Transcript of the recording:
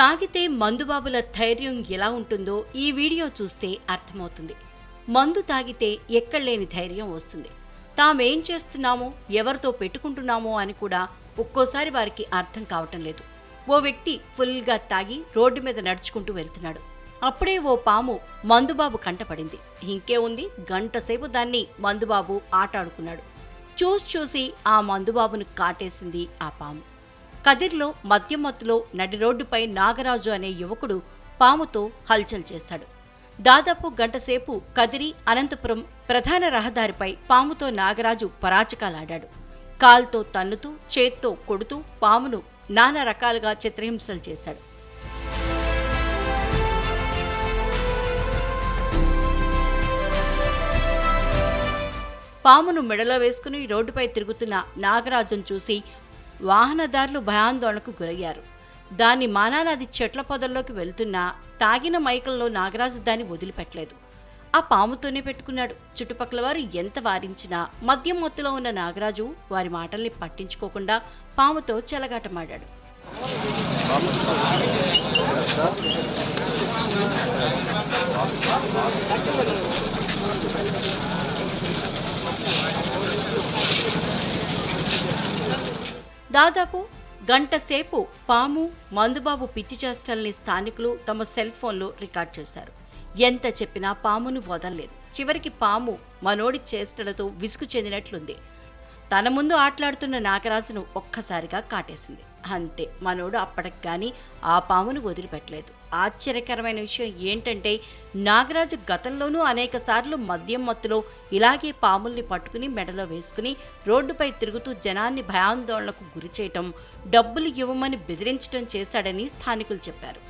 తాగితే మందుబాబుల ధైర్యం ఎలా ఉంటుందో ఈ వీడియో చూస్తే అర్థమవుతుంది. మందు తాగితే ఎక్కడలేని ధైర్యం వస్తుంది. తామేం చేస్తున్నామో ఎవరితో పెట్టుకుంటున్నామో అని కూడా ఒక్కోసారి వారికి అర్థం కావటం లేదు. ఓ వ్యక్తి ఫుల్గా తాగి రోడ్డు మీద నడుచుకుంటూ వెళ్తున్నాడు. అప్పుడే ఓ పాము మందుబాబు కంటపడింది ఇంకే ఉంది గంటసేపు దాన్ని మందుబాబు ఆటాడుకున్నాడు. చూసి చూసి ఆ మందుబాబును కాటేసింది ఆ పాము. కదిర్లో మద్యమత్తులో నడి రోడ్డుపై నాగరాజు అనే యువకుడు పాముతో హల్చల్ చేశాడు. దాదాపు గంటసేపు కదిరి అనంతపురం ప్రధాన రహదారిపై పాముతో నాగరాజు పరాచకాలాడాడు. కాల్తో తన్నుతూ చేత్తో కొడుతూ పామును నానా రకాలుగా చిత్రహింసలు చేశాడు. పామును మెడలో వేసుకుని రోడ్డుపై తిరుగుతున్న నాగరాజును చూసి వాహనదారులు భయాందోళనకు గురయ్యారు. దాని మానాలది చెట్ల పొదల్లోకి వెళ్తున్నా తాగిన మైకంలో నాగరాజు దాన్ని వదిలిపెట్టలేదు. ఆ పాముతోనే పెట్టుకున్నాడు. చుట్టుపక్కల వారు ఎంత వారించినా మద్యం మొత్తులో ఉన్న నాగరాజు వారి మాటల్ని పట్టించుకోకుండా పాముతో చెలగాటమాడాడు. దాదాపు గంట సేపు పాము మందుబాబు పిచ్చి చేష్టల్ని స్థానికులు తమ సెల్ ఫోన్లో రికార్డ్ చేశారు. ఎంత చెప్పినా పామును వదలలేదు. చివరికి పాము మనోడి చేష్టలతో విసుగు చెందినట్లుంది. తన ముందు ఆటలాడుతున్న నాగరాజును ఒక్కసారిగా కాటేసింది. అంతే మనోడు అప్పటికి కానీ ఆ పామును వదిలిపెట్టలేదు. ఆశ్చర్యకరమైన విషయం ఏంటంటే నాగరాజు గతంలోనూ అనేక సార్లు మద్యం మత్తులో ఇలాగే పాముల్ని పట్టుకుని మెడలో వేసుకుని రోడ్డుపై తిరుగుతూ జనాన్ని భయాందోళనకు గురి చేయటం డబ్బులు ఇవ్వమని బెదిరించడం చేశాడని స్థానికులు చెప్పారు.